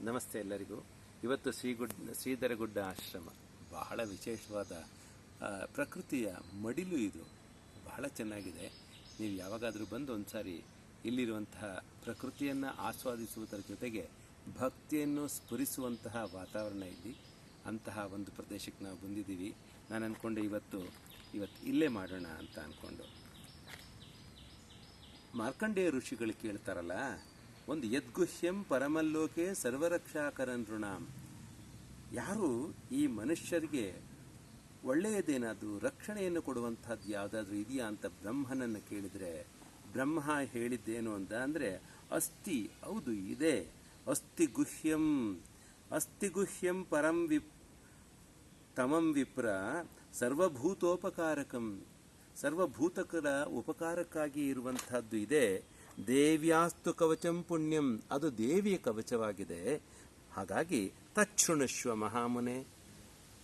ನಮಸ್ತೆ ಎಲ್ಲರಿಗೂ. ಇವತ್ತು ಶ್ರೀಗುಡ್ ಶ್ರೀಧರಗುಡ್ಡ ಆಶ್ರಮ. ಬಹಳ ವಿಶೇಷವಾದ ಪ್ರಕೃತಿಯ ಮಡಿಲು ಇದು. ಬಹಳ ಚೆನ್ನಾಗಿದೆ. ನೀವು ಯಾವಾಗಾದರೂ ಬಂದು ಒಂದ್ಸಾರಿ ಇಲ್ಲಿರುವಂತಹ ಪ್ರಕೃತಿಯನ್ನು ಆಸ್ವಾದಿಸುವುದರ ಜೊತೆಗೆ ಭಕ್ತಿಯನ್ನು ಸ್ಫುರಿಸುವಂತಹ ವಾತಾವರಣ ಇಲ್ಲಿ. ಅಂತಹ ಒಂದು ಪ್ರದೇಶಕ್ಕೆ ನಾವು ಬಂದಿದ್ದೀವಿ. ನಾನು ಅಂದ್ಕೊಂಡೆ ಇವತ್ತು ಇವತ್ತು ಇಲ್ಲೇ ಮಾಡೋಣ ಅಂತ ಅಂದ್ಕೊಂಡು ಮಾರ್ಕಂಡೇಯ ಋಷಿಗಳು ಕೇಳ್ತಾರಲ್ಲ ಒಂದು ಯದ್ಗುಹ್ಯಂ ಪರಮಲ್ಲೋಕೆ ಸರ್ವರಕ್ಷಾಕರನ್ ಋಣಾಂ. ಯಾರು ಈ ಮನುಷ್ಯರಿಗೆ ಒಳ್ಳೆಯದೇನಾದರೂ ರಕ್ಷಣೆಯನ್ನು ಕೊಡುವಂಥದ್ದು ಯಾವುದಾದ್ರೂ ಇದೆಯಾ ಅಂತ ಬ್ರಹ್ಮನನ್ನು ಕೇಳಿದರೆ, ಬ್ರಹ್ಮ ಹೇಳಿದ್ದೇನು ಅಂತ ಅಂದರೆ ಅಸ್ಥಿ ಹೌದು ಇದೆ. ಅಸ್ಥಿ ಗುಹ್ಯಂ ಅಸ್ಥಿ ಗುಹ್ಯಂ ಪರಂ ವಿಪ್, ತಮಂ ವಿಪ್ರ ಸರ್ವಭೂತೋಪಕಾರಕಂ. ಸರ್ವಭೂತಕರ ಉಪಕಾರಕ್ಕಾಗಿ ಇರುವಂಥದ್ದು ಇದೆ. ದೇವ್ಯಾಸ್ತು ಕವಚಂ ಪುಣ್ಯಂ. ಅದು ದೇವಿಯ ಕವಚವಾಗಿದೆ. ಹಾಗಾಗಿ ತಕ್ಷುಣಶ್ವ ಮಹಾಮುನೆ.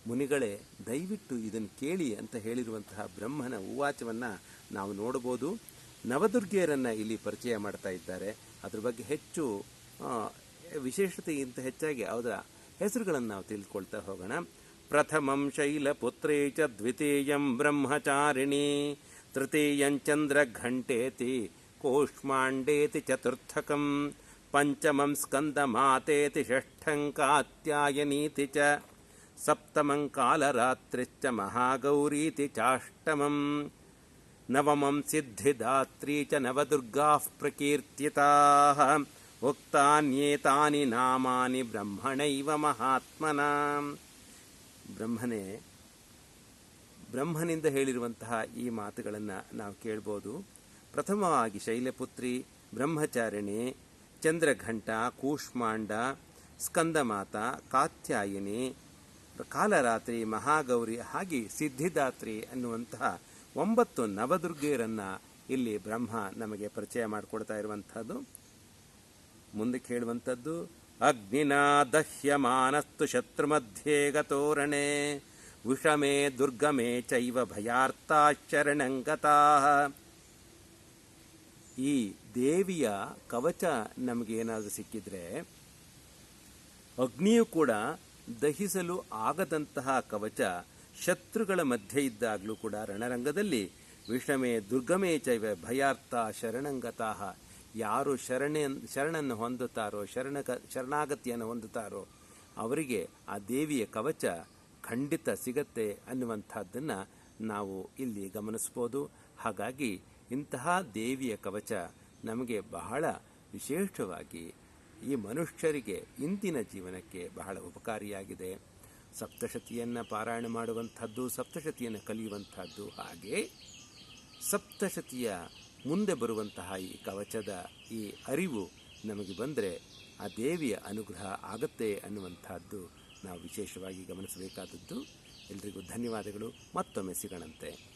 ಮುನಿಗಳೇ, ದಯವಿಟ್ಟು ಇದನ್ನು ಕೇಳಿ ಅಂತ ಹೇಳಿರುವಂತಹ ಬ್ರಹ್ಮನ ಉವಾಚವನ್ನು ನಾವು ನೋಡಬಹುದು. ನವದುರ್ಗೆಯರನ್ನು ಇಲ್ಲಿ ಪರಿಚಯ ಮಾಡ್ತಾ ಇದ್ದಾರೆ. ಅದ್ರ ಬಗ್ಗೆ ಹೆಚ್ಚು ವಿಶೇಷತೆಗಿಂತ ಹೆಚ್ಚಾಗಿ ಅವರ ಹೆಸರುಗಳನ್ನು ನಾವು ತಿಳ್ಕೊಳ್ತಾ ಹೋಗೋಣ. ಪ್ರಥಮಂ ಶೈಲಪುತ್ರೇ ಚ ದ್ವಿತೀಯಂ ಬ್ರಹ್ಮಚಾರಿಣಿ. ತೃತೀಯಂ ಚಂದ್ರಘಂಟೇತಿ ಕೋಷ್ಮಾಂಡೇತಿ ಚತುರ್ಥಕಂ ಪಂಚಮಂ ಸ್ಕಂದಮಾತೆತಿ ಷಷ್ಠಂ कात्यायनीति ಚ ಸಪ್ತಮಂ कालरात्रिश्च ಮಹಾಗೌರೀತಿ ಚಾಷ್ಟಮಂ ನವಮಂ सिद्धिदात्री च नवदुर्गाः प्रकीर्तिताः, उक्तान्येतानि ನಾಮಾನಿ ಬ್ರಹ್ಮಣೈವ ಮಹಾತ್ಮನಾ ಬ್ರಹ್ಮನೇ ಬ್ರಹ್ಮನಿಂದ ಹೇಳಿರುವಂತಹ ಈ ಮಾತುಗಳನ್ನು ನಾವು ಕೇಳ್ಬೋದು. ಪ್ರಥಮವಾಗಿ ಶೈಲಪುತ್ರಿ, ಬ್ರಹ್ಮಚಾರಿಣಿ, ಚಂದ್ರಘಂಟ, ಕೂಷ್ಮಾಂಡ, ಸ್ಕಂದಮಾತ, ಕಾತ್ಯಾಯಿನಿ, ಕಾಲರಾತ್ರಿ, ಮಹಾಗೌರಿ ಹಾಗೆ ಸಿದ್ಧಿದಾತ್ರಿ ಅನ್ನುವಂತಹ ಒಂಬತ್ತು ನವದುರ್ಗೆಯರನ್ನ ಇಲ್ಲಿ ಬ್ರಹ್ಮ ನಮಗೆ ಪರಿಚಯ ಮಾಡಿಕೊಡ್ತಾ ಇರುವಂಥದ್ದು ಮುಂದಕ್ಕೆ ಹೇಳುವಂಥದ್ದು ಅಗ್ನಿನಾ ದಹ್ಯಮಾನಸ್ತು ಶತ್ರುಮಧ್ಯೆ ಗತೋರಣೆ, ವಿಷಮೇ ದುರ್ಗಮೇ ಚೈವ ಭಯಾರ್ತಾಶರಣಂಗತಾ ಈ ದೇವಿಯ ಕವಚ ನಮಗೇನಾದರೂ ಸಿಕ್ಕಿದ್ರೆ ಅಗ್ನಿಯು ಕೂಡ ದಹಿಸಲು ಆಗದಂತಹ ಕವಚ ಶತ್ರುಗಳ ಮಧ್ಯೆ ಇದ್ದಾಗಲೂ ಕೂಡ ರಣರಂಗದಲ್ಲಿ ವಿಷಮೇ ದುರ್ಗಮೇ ಚೈವ ಭಯಾರ್ಥ ಶರಣಂಗತಾಹ. ಯಾರು ಶರಣ ಶರಣನ್ನು ಹೊಂದುತ್ತಾರೋ, ಶರಣ ಶರಣಾಗತಿಯನ್ನು ಹೊಂದುತ್ತಾರೋ, ಅವರಿಗೆ ಆ ದೇವಿಯ ಕವಚ ಖಂಡಿತ ಸಿಗತ್ತೆ ಅನ್ನುವಂಥದ್ದನ್ನು ನಾವು ಇಲ್ಲಿ ಗಮನಿಸ್ಬೋದು. ಹಾಗಾಗಿ ಇಂತಹ ದೇವಿಯ ಕವಚ ನಮಗೆ ಬಹಳ ವಿಶೇಷವಾಗಿ ಈ ಮನುಷ್ಯರಿಗೆ ಇಂದಿನ ಜೀವನಕ್ಕೆ ಬಹಳ ಉಪಕಾರಿಯಾಗಿದೆ. ಸಪ್ತಶತಿಯನ್ನು ಪಾರಾಯಣ ಮಾಡುವಂಥದ್ದು, ಸಪ್ತಶತಿಯನ್ನು ಕಲಿಯುವಂಥದ್ದು ಹಾಗೆ ಸಪ್ತಶತಿಯ ಮುಂದೆ ಬರುವಂತಹ ಈ ಕವಚದ ಈ ಅರಿವು ನಮಗೆ ಬಂದರೆ ಆ ದೇವಿಯ ಅನುಗ್ರಹ ಆಗತ್ತೆ ಅನ್ನುವಂಥದ್ದು ನಾವು ವಿಶೇಷವಾಗಿ ಗಮನಿಸಬೇಕಾದದ್ದು. ಎಲ್ರಿಗೂ ಧನ್ಯವಾದಗಳು. ಮತ್ತೊಮ್ಮೆ ಸಿಗೋಣಂತೆ.